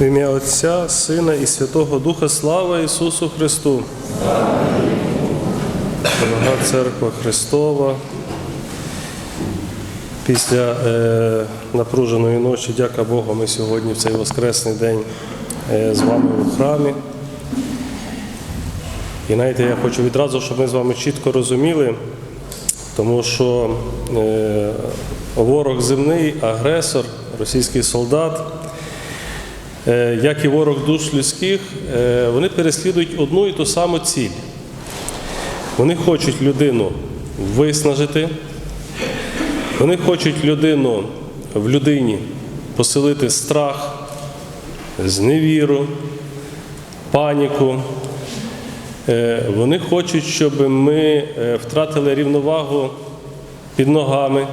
В ім'я Отця, Сина і Святого Духа Слава Ісусу Христу. Дорога Церква Христова. Після е, напруженої ночі, дяка Богу, ми сьогодні в цей Воскресний день е, з вами у храмі. І знаєте, я хочу відразу, щоб ми з вами чітко розуміли, тому що е, ворог земний, агресор, російський солдат, е, як і ворог душ людських, е, вони переслідують одну і ту саму ціль. Вони хочуть людину виснажити, вони хочуть людину в людині поселити страх, зневіру, паніку. Е, Вони хочуть, щоб ми е, втратили рівновагу під ногами,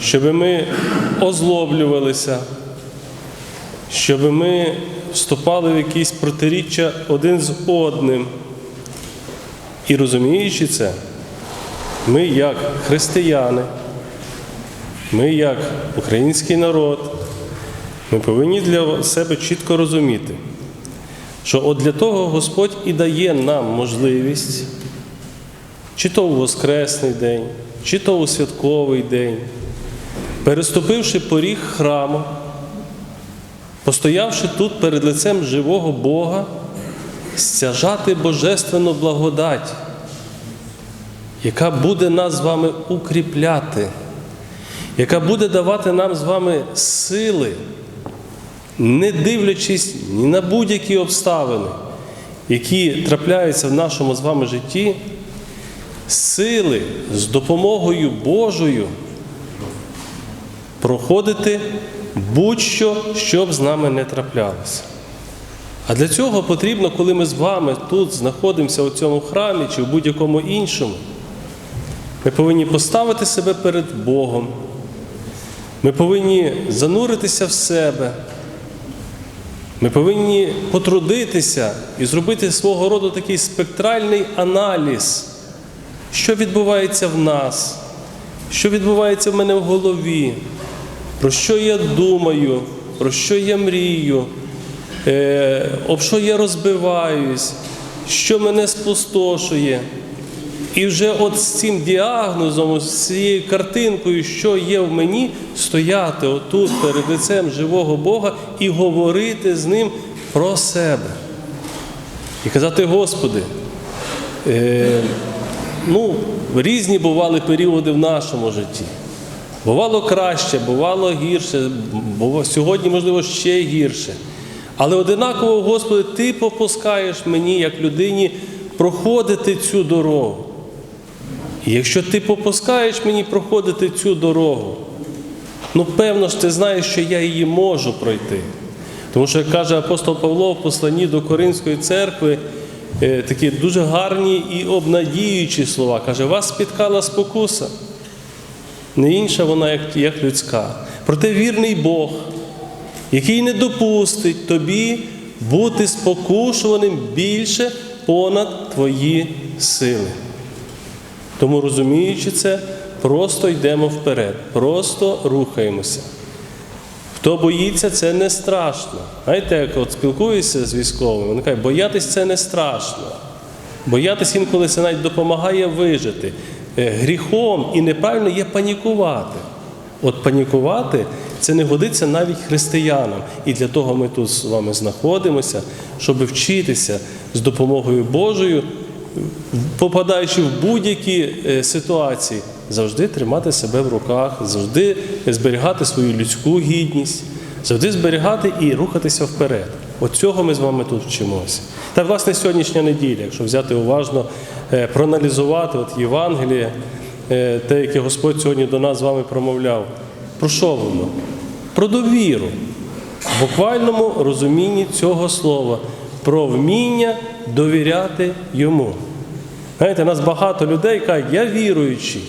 щоб ми озлоблювалися, щоб ми вступали в якісь протиріччя один з одним. І розуміючи це, ми як християни, ми як український народ, ми повинні для себе чітко розуміти, що от для того Господь і дає нам можливість, чи то у Воскресний день, чи то у святковий день, переступивши поріг храму, постоявши тут перед лицем живого Бога, стяжати божественну благодать, яка буде нас з вами укріпляти, яка буде давати нам з вами сили, не дивлячись ні на будь-які обставини, які трапляються в нашому з вами житті, сили з допомогою Божою проходити будь-що, що б з нами не траплялося. А для цього потрібно, коли ми з вами тут знаходимося у цьому храмі чи в будь-якому іншому, ми повинні поставити себе перед Богом. Ми повинні зануритися в себе. Ми повинні потрудитися і зробити свого роду такий спектральний аналіз, що відбувається в нас, що відбувається в мене в голові, про що я думаю, про що я мрію, е, об що я розбиваюсь, що мене спустошує. І вже от з цим діагнозом, з цією картинкою, що є в мені, стояти отут перед лицем живого Бога і говорити з ним про себе. І казати, Господи, е, ну, різні бували періоди в нашому житті. Бувало краще, бувало гірше, бува- сьогодні, можливо, ще гірше. Але одинаково, Господи, Ти попускаєш мені, як людині, проходити цю дорогу. Якщо ти попускаєш мені проходити цю дорогу, ну певно ж ти знаєш, що я її можу пройти. Тому що, як каже апостол Павло в посланні до Коринської церкви, е, такі дуже гарні і обнадіючі слова. Каже, вас спіткала спокуса. Не інша вона, як, як людська. Проте вірний Бог, який не допустить тобі бути спокушуваним більше понад твої сили. Тому, розуміючи це, просто йдемо вперед, просто рухаємося. Хто боїться, це не страшно. Знаєте, як от спілкуюся з військовими, вони кажуть, боятись це не страшно. Боятись інколи це навіть допомагає вижити. Е, Гріхом і неправильно є панікувати. От панікувати це не годиться навіть християнам. І для того ми тут з вами знаходимося, щоб вчитися з допомогою Божою попадаючи в будь-які е, ситуації, завжди тримати себе в руках, завжди зберігати свою людську гідність, завжди зберігати і рухатися вперед. От цього ми з вами тут вчимося. Та власне сьогоднішня неділя, якщо взяти уважно, е, проаналізувати от Євангеліє, е, те, яке Господь сьогодні до нас з вами промовляв, про що воно? Про довіру в буквальному розумінні цього слова, про вміння довіряти йому. Знаєте, нас багато людей кажуть, я віруючий,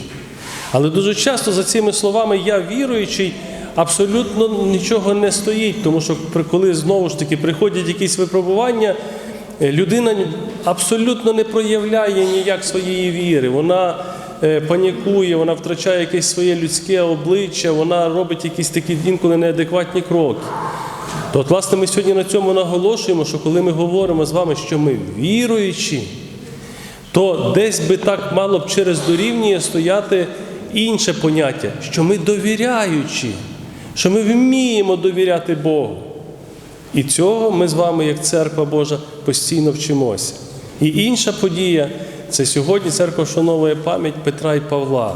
Але дуже часто за цими словами я віруючий абсолютно нічого не стоїть, тому що коли знову ж таки приходять якісь випробування, е, людина абсолютно не проявляє ніяк своєї віри. Вона е, панікує, вона втрачає якесь своє людське обличчя, вона робить якісь такі інколи неадекватні кроки. То, от, власне, ми сьогодні на цьому наголошуємо, що коли ми говоримо з вами, що ми віруючі, то десь би так мало б через дорівнює стояти інше поняття, що ми довіряючі, що ми вміємо довіряти Богу. І цього ми з вами, як церква Божа, постійно вчимося. І інша подія це сьогодні церква вшановує пам'ять Петра і Павла.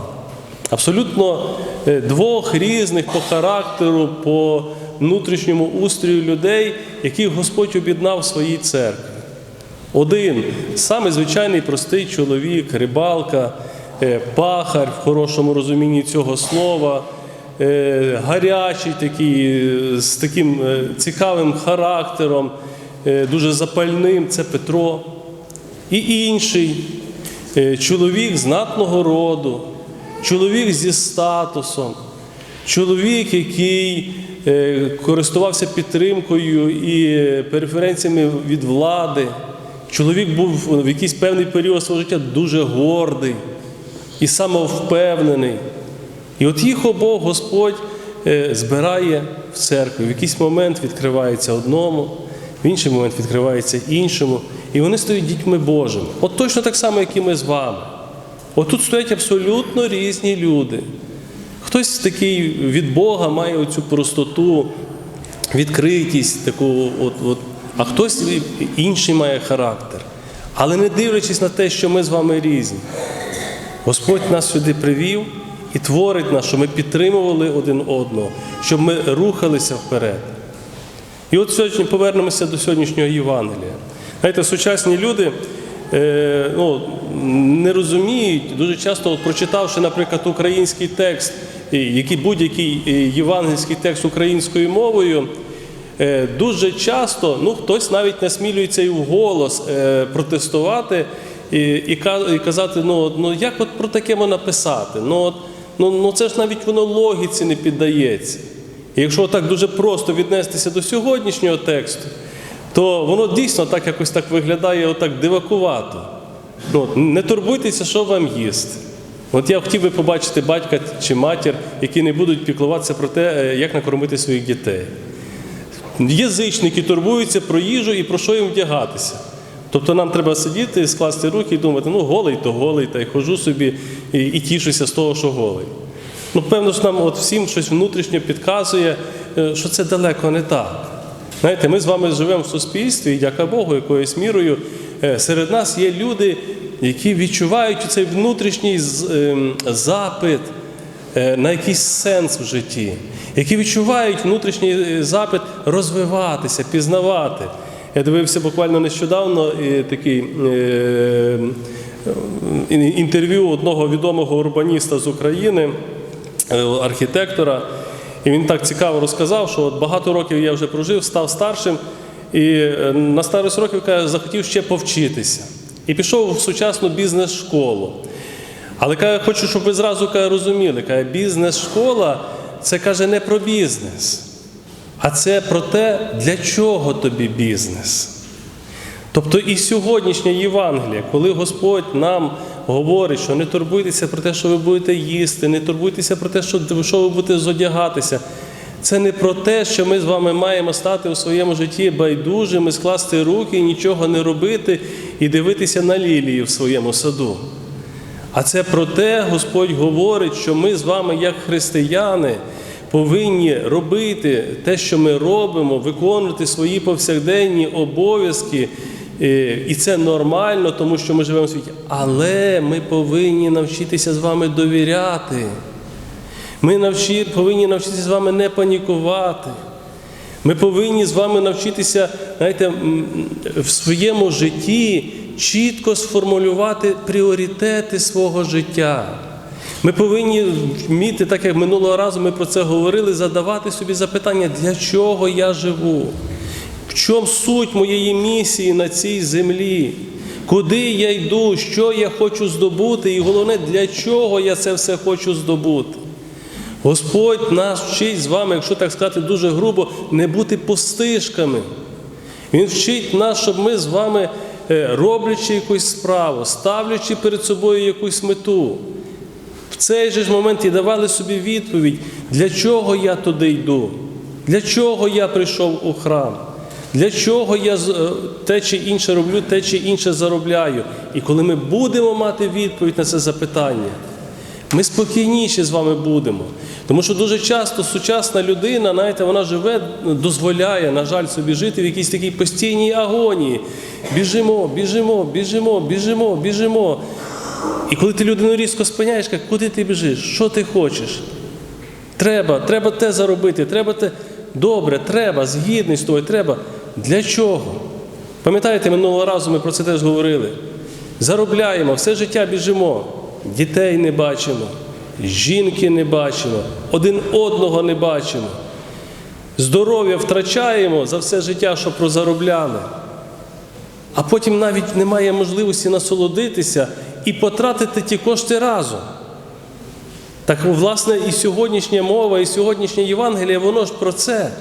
Абсолютно е, двох різних по характеру, по внутрішньому устрою людей, яких Господь об'єднав в своїй церкві. Один самий звичайний простий чоловік, рибалка, е, пахар в хорошому розумінні цього слова, е, гарячий такий, е, з таким цікавим характером, дуже запальним це Петро. І інший чоловік знатного роду, чоловік зі статусом, чоловік, який користувався підтримкою і е, преференціями від влади. Чоловік був в якийсь певний період свого життя дуже гордий і самовпевнений. І от їх обох Господь е, збирає в церкві. В якийсь момент відкривається одному, в інший момент відкривається іншому. І вони стають дітьми Божими. От точно так само, як і ми з вами. От тут стоять абсолютно різні люди. Хтось такий від Бога має оцю простоту, відкритість, таку, от, от, а хтось інший має характер. Але не дивлячись на те, що ми з вами різні, Господь нас сюди привів і творить нас, щоб ми підтримували один одного, щоб ми рухалися вперед. І от сьогодні повернемося до сьогоднішнього Євангелія. Знаєте, сучасні люди е, ну, не розуміють, дуже часто, от, прочитавши, наприклад, український текст, який будь-який е, євангельський текст українською мовою, е, дуже часто ну, хтось навіть насмілюється і вголос е, протестувати і, і, казати, ну, ну як от про таке можна писати? Ну, ну, ну це ж навіть воно логіці не піддається. І якщо так дуже просто віднестися до сьогоднішнього тексту, то воно дійсно так якось так виглядає отак дивакувато. Ну, не турбуйтеся, що вам їсти. От я хотів би побачити батька чи матір, які не будуть піклуватися про те, е, як накормити своїх дітей. Язичники турбуються про їжу і про що їм вдягатися. Тобто нам треба сидіти, скласти руки і думати, ну голий то голий, та й хожу собі і, і тішуся з того, що голий. Ну, певно, що нам от всім щось внутрішньо підказує, е, що це далеко не так. Знаєте, ми з вами живемо в суспільстві, і дяка Богу, якоюсь мірою е, серед нас є люди, які відчувають цей внутрішній ем, запит е, на якийсь сенс в житті, які відчувають внутрішній е, запит розвиватися, пізнавати. Я дивився буквально нещодавно е, такий е, е, інтерв'ю одного відомого урбаніста з України, архітектора. І він так цікаво розказав, що от багато років я вже прожив, став старшим, і на старість років каже, захотів ще повчитися. І пішов в сучасну бізнес-школу. Але каже, хочу, щоб ви зразу каже, розуміли, каже, бізнес-школа це каже не про бізнес, а це про те, для чого тобі бізнес. Тобто і сьогоднішнє Євангеліє, коли Господь нам говорить, що не турбуйтеся про те, що ви будете їсти, не турбуйтеся про те, що ви будете зодягатися. Це не про те, що ми з вами маємо стати у своєму житті байдужими, скласти руки, нічого не робити і дивитися на лілії в своєму саду. А це про те, Господь говорить, що ми з вами, як християни, повинні робити те, що ми робимо, виконувати свої повсякденні обов'язки. Е, І це нормально, тому що ми живемо в світі. Але ми повинні навчитися з вами довіряти. Ми навчи, повинні навчитися з вами не панікувати. Ми повинні з вами навчитися, знаєте, в своєму житті чітко сформулювати пріоритети свого життя. Ми повинні вміти, так як минулого разу ми про це говорили, задавати собі запитання, для чого я живу? В чому суть моєї місії на цій землі? куди я йду, що я хочу здобути, і головне, для чого я це все хочу здобути. Господь нас вчить з вами, якщо так сказати дуже грубо, не бути пустишками. Він вчить нас, щоб ми з вами, е, роблячи якусь справу, ставлячи перед собою якусь мету, в цей же ж момент і давали собі відповідь, для чого я туди йду, для чого я прийшов у храм, для чого я е, те чи інше роблю, те чи інше заробляю. І коли ми будемо мати відповідь на це запитання, ми спокійніші з вами будемо. Тому що дуже часто сучасна людина, знаєте, вона живе, дозволяє, на жаль, собі жити в якійсь такій постійній агонії. Біжимо, біжимо, біжимо, біжимо, біжимо. І коли ти людину різко спиняєш, кажеш, куди ти біжиш? Що ти хочеш? Треба, треба те заробити, треба те. Добре, треба, згідний з тобою, треба. Для чого? Пам'ятаєте, минулого разу ми про це теж говорили. Заробляємо, все життя біжимо, дітей не бачимо, жінки не бачимо, один одного не бачимо. Здоров'я втрачаємо за все життя, що прозаробляли. А потім навіть немає можливості насолодитися і потратити ті кошти разом. Так, власне, і сьогоднішня мова, і сьогоднішнє Євангеліє, воно ж про це.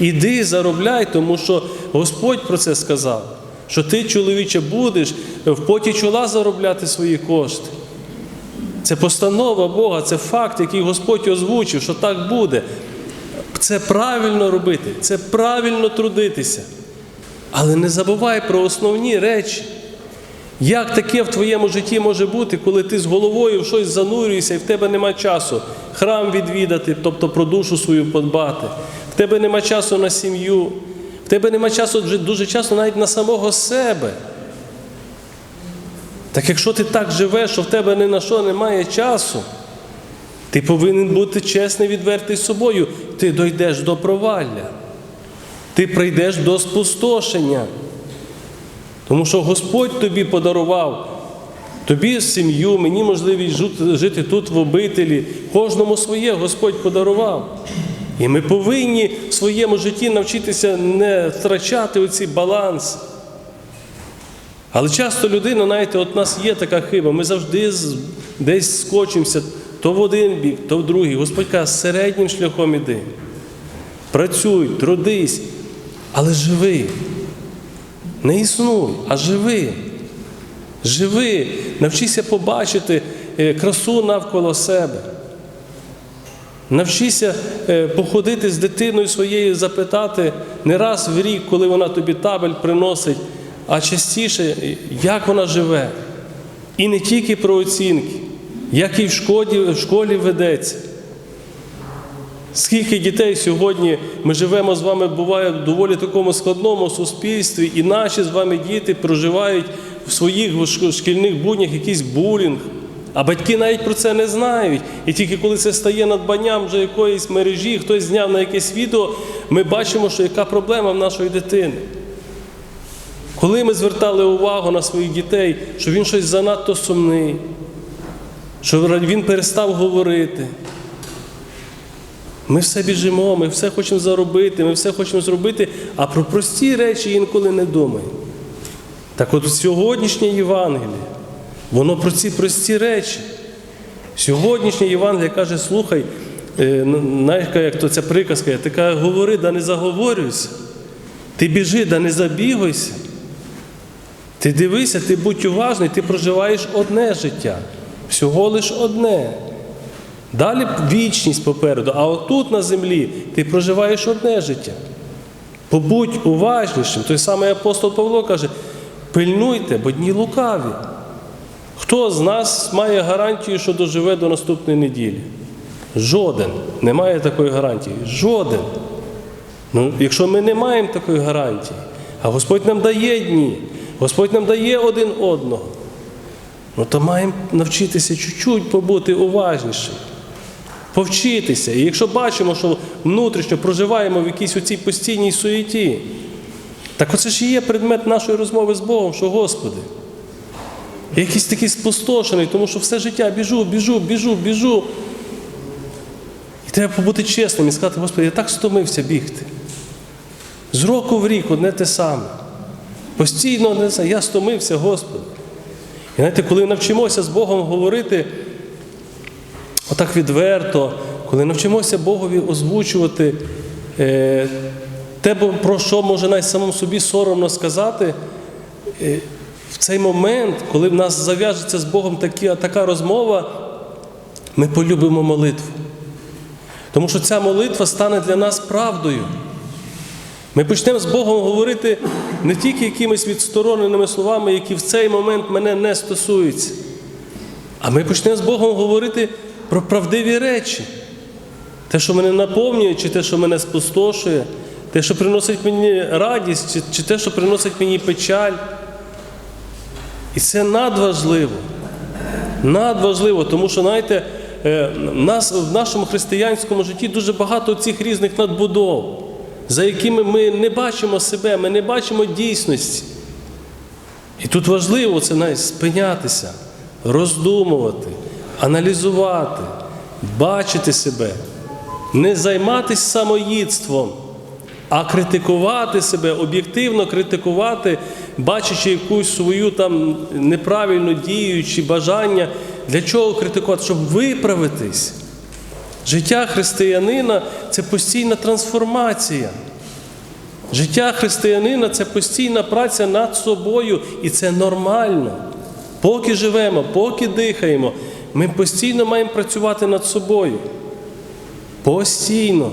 Іди, заробляй, тому що Господь про це сказав, що ти, чоловіче, будеш в поті чола заробляти свої кошти. Це постанова Бога, це факт, який Господь озвучив, що так буде. Це правильно робити, це правильно трудитися. Але не забувай про основні речі. Як таке в твоєму житті може бути, коли ти з головою в щось занурюєшся і в тебе нема часу храм відвідати, тобто про душу свою подбати, в тебе нема часу на сім'ю, тебе нема часу дуже часто навіть на самого себе. Так якщо ти так живеш, що в тебе ні на що немає часу, ти повинен бути чесний, відвертий з собою, ти дойдеш до провалля, ти прийдеш до спустошення. Тому що Господь тобі подарував, тобі сім'ю, мені можливість жити тут в обителі. Кожному своє Господь подарував. І ми повинні в своєму житті навчитися не втрачати оцей баланс. Але часто людина, знаєте, от у нас є така хиба, ми завжди десь скочимося то в один бік, то в другий. Господь каже, середнім шляхом іди. Працюй, трудись, але живи. Не існуй, а живи. Живи, навчися побачити е, красу навколо себе. Навчися е, походити з дитиною своєю, запитати не раз в рік, коли вона тобі табель приносить, а частіше, як вона живе. І не тільки про оцінки, як і в школі, в школі ведеться. Скільки дітей сьогодні ми живемо з вами, буває в доволі такому складному суспільстві, і наші з вами діти проживають в своїх шкільних буднях якийсь булінг, а батьки навіть про це не знають. І тільки коли це стає надбанням вже якоїсь мережі, хтось зняв на якесь відео, ми бачимо, що яка проблема в нашої дитини. Коли ми звертали увагу на своїх дітей, що він щось занадто сумний, що він перестав говорити. Ми все біжимо, ми все хочемо заробити, ми все хочемо зробити, а про прості речі інколи не думаємо. Так от сьогоднішнє Євангеліє, воно про ці прості речі. Сьогоднішнє Євангеліє каже, слухай, е, знаєш, як то ця приказка, ти каже, говори, да не заговорюйся. Ти біжи, да не забігайся. Ти дивися, ти будь уважний, ти проживаєш одне життя. Всього лиш одне. Далі вічність попереду, а отут на землі ти проживаєш одне життя. Побудь уважнішим. Той самий апостол Павло каже: пильнуйте, бо дні лукаві. Хто з нас має гарантію, що доживе до наступної неділі? Жоден. Немає такої гарантії. Жоден. Ну, якщо ми не маємо такої гарантії, а Господь нам дає дні, Господь нам дає один одного, ну то маємо навчитися чуть-чуть побути уважнішим. Повчитися. І якщо бачимо, що внутрішньо проживаємо в якійсь оцій постійній суєті, так оце ж і є предмет нашої розмови з Богом, що Господи. Якийсь такий спустошений, тому що все життя біжу, біжу, біжу, біжу. І треба побути чесним і сказати, Господи, я так стомився бігти. З року в рік одне те саме. Постійно не знаю, я стомився, Господи. І знаєте, коли навчимося з Богом говорити отак відверто, коли навчимося Богові озвучувати е, те, про що може навіть самому собі соромно сказати, е, цей момент, коли в нас зав'яжеться з Богом такі, така розмова, ми полюбимо молитву. Тому що ця молитва стане для нас правдою. Ми почнемо з Богом говорити не тільки якимись відстороненими словами, які в цей момент мене не стосуються, а ми почнемо з Богом говорити про правдиві речі. Те, що мене наповнює, чи те, що мене спустошує, те, що приносить мені радість, чи, чи те, що приносить мені печаль. І це надважливо. Надважливо, тому що, знаєте, е, нас в нашому християнському житті дуже багато цих різних надбудов, за якими ми не бачимо себе, ми не бачимо дійсності. І тут важливо це навіть спинятися, роздумувати, аналізувати, бачити себе, не займатися самоїдством, а критикувати себе, об'єктивно критикувати, бачачи якусь свою там неправильну дію бажання. Для чого критикувати? Щоб виправитись. Життя християнина це постійна трансформація. Життя християнина це постійна праця над собою, і це нормально. Поки живемо, поки дихаємо, ми постійно маємо працювати над собою. Постійно.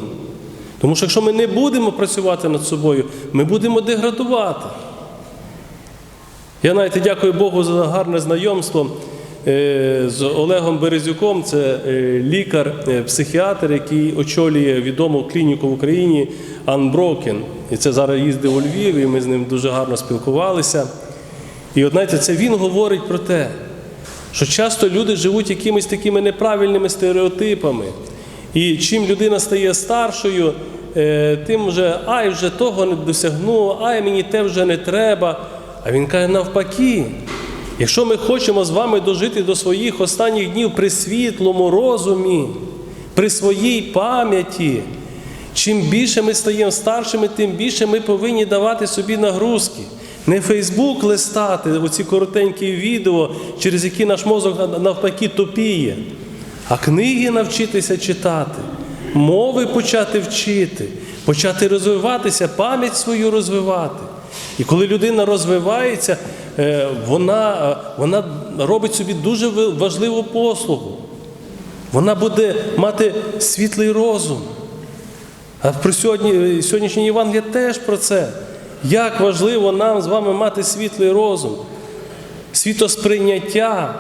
Тому що якщо ми не будемо працювати над собою, ми будемо деградувати. Я навіть дякую Богу за гарне знайомство е, з Олегом Березюком. Це е, лікар, е, який очолює відому клініку в Україні Unbroken. І це зараз їздив у Львів, і ми з ним дуже гарно спілкувалися. І от знаєте, це він говорить про те, що часто люди живуть якимись такими неправильними стереотипами. І чим людина стає старшою, тим вже ай, вже того не досягну, ай, мені те вже не треба. А він каже, навпаки, якщо ми хочемо з вами дожити до своїх останніх днів при світлому розумі, при своїй пам'яті, чим більше ми стаємо старшими, тим більше ми повинні давати собі нагрузки. Не Фейсбук листати, оці коротенькі відео, через які наш мозок навпаки тупіє, а книги навчитися читати, мови почати вчити, почати розвиватися, пам'ять свою розвивати. І коли людина розвивається, е, вона, е, вона робить собі дуже важливу послугу. Вона буде мати світлий розум. А про сьогодні, сьогоднішній Євангелія теж про це. Як важливо нам з вами мати світлий розум, світосприйняття,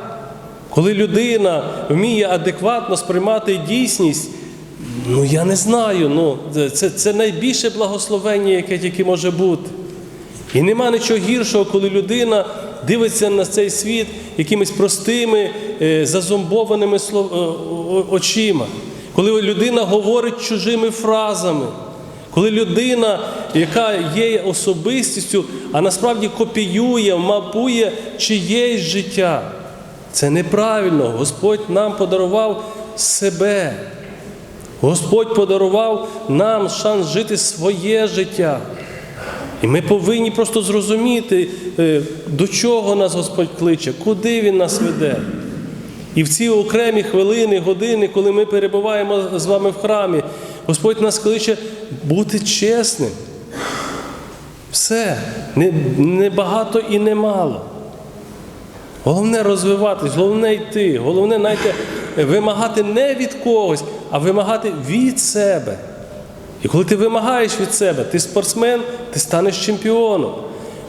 коли людина вміє адекватно сприймати дійсність, ну я не знаю, ну, це, це найбільше благословення, яке тільки може бути. І нема нічого гіршого, коли людина дивиться на цей світ якимись простими, е, зазомбованими е, очима. Коли людина говорить чужими фразами, коли людина, яка є особистістю, а насправді копіює, мапує чиєсь життя. Це неправильно. Господь нам подарував себе. Господь подарував нам шанс жити своє життя. І ми повинні просто зрозуміти, е, до чого нас Господь кличе, куди Він нас веде. І в ці окремі хвилини, години, коли ми перебуваємо з вами в храмі, Господь нас кличе бути чесним. Все, не, не і не мало. Головне розвиватись, головне йти, головне знаєте, вимагати не від когось, а вимагати від себе. І коли ти вимагаєш від себе, ти спортсмен, ти станеш чемпіоном.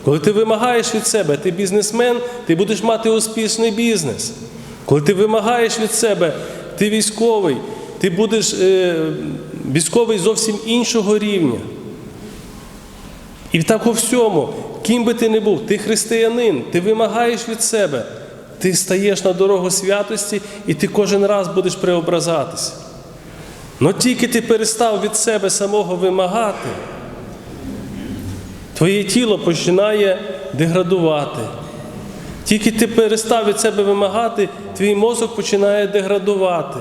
Коли ти вимагаєш від себе, ти бізнесмен, ти будеш мати успішний бізнес. Коли ти вимагаєш від себе, ти військовий, ти будеш е, військовий зовсім іншого рівня. І так у всьому, ким би ти не був, ти християнин, ти вимагаєш від себе, ти стаєш на дорогу святості і ти кожен раз будеш преобразатися. Но тільки ти перестав від себе самого вимагати, твоє тіло починає деградувати. Тільки ти перестав від себе вимагати, твій мозок починає деградувати.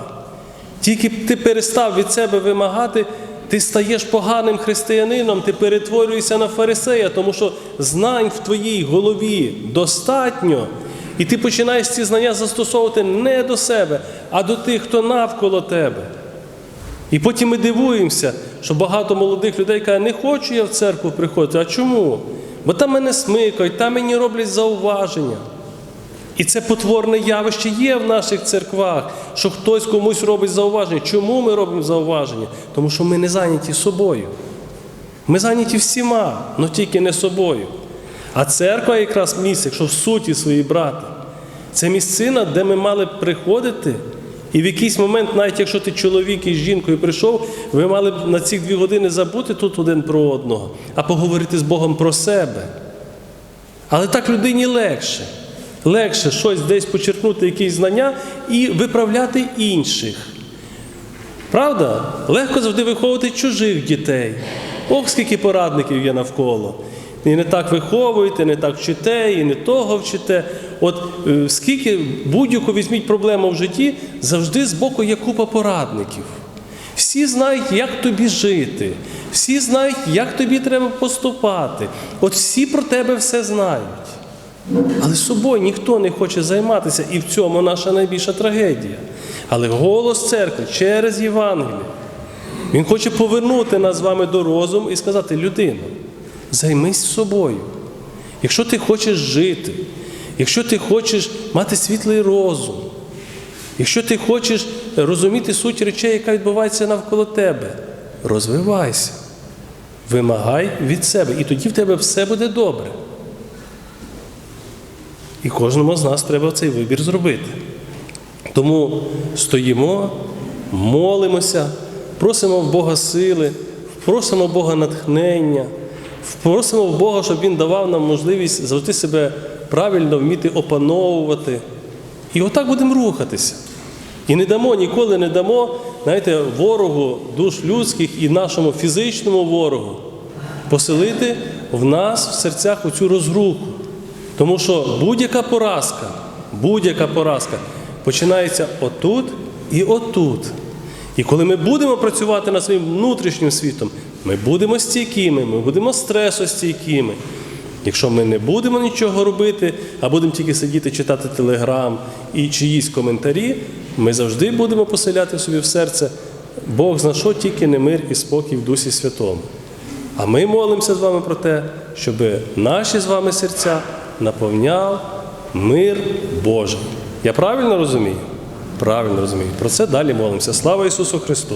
Тільки ти перестав від себе вимагати, ти стаєш поганим християнином, ти перетворюєшся на фарисея, тому що знань в твоїй голові достатньо, і ти починаєш ці знання застосовувати не до себе, а до тих, хто навколо тебе. І потім ми дивуємося, що багато молодих людей каже, не хочу я в церкву приходити. А чому? Бо там мене смикають, там мені роблять зауваження. І це потворне явище є в наших церквах, що хтось комусь робить зауваження. Чому ми робимо зауваження? Тому що ми не зайняті собою. Ми зайняті всіма, але тільки не собою. А церква якраз місце, якщо в суті свої брати, це місцина, де ми мали приходити. І в якийсь момент, навіть якщо ти чоловік із жінкою прийшов, ви мали б на ці дві години забути тут один про одного, а поговорити з Богом про себе. Але так людині легше. Легше щось десь почерпнути, якісь знання і виправляти інших. Правда? Легко завжди виховувати чужих дітей. Ох, скільки порадників є навколо. І не так виховуєте, не так вчите, і не того вчите. От е, скільки будь-яку візьміть проблему в житті, завжди збоку є купа порадників. Всі знають, як тобі жити, всі знають, як тобі треба поступати. От всі про тебе все знають. Але собою ніхто не хоче займатися, і в цьому наша найбільша трагедія. Але голос церкви через Євангеліє, він хоче повернути нас з вами до розуму і сказати: людино, займись собою. Якщо ти хочеш жити, якщо ти хочеш мати світлий розум, якщо ти хочеш розуміти суть речей, яка відбувається навколо тебе, розвивайся, вимагай від себе, і тоді в тебе все буде добре. І кожному з нас треба цей вибір зробити. Тому стоїмо, молимося, просимо в Бога сили, просимо Бога натхнення, просимо в Бога, щоб Він давав нам можливість завжди себе правильно вміти опановувати. І отак будемо рухатися. І не дамо, ніколи не дамо, знаєте, ворогу душ людських і нашому фізичному ворогу поселити в нас в серцях оцю розруху. Тому що будь-яка поразка, будь-яка поразка починається отут і отут. І коли ми будемо працювати над своїм внутрішнім світом, ми будемо стійкими, ми будемо стресостійкими. Якщо ми не будемо нічого робити, а будемо тільки сидіти, читати телеграм і чиїсь коментарі, ми завжди будемо поселяти собі в серце Бог зна що тільки не мир і спокій в Дусі Святому. А ми молимося з вами про те, щоб наші з вами серця наповняв мир Божий. Я правильно розумію? Правильно розумію. Про це далі молимося. Слава Ісусу Христу!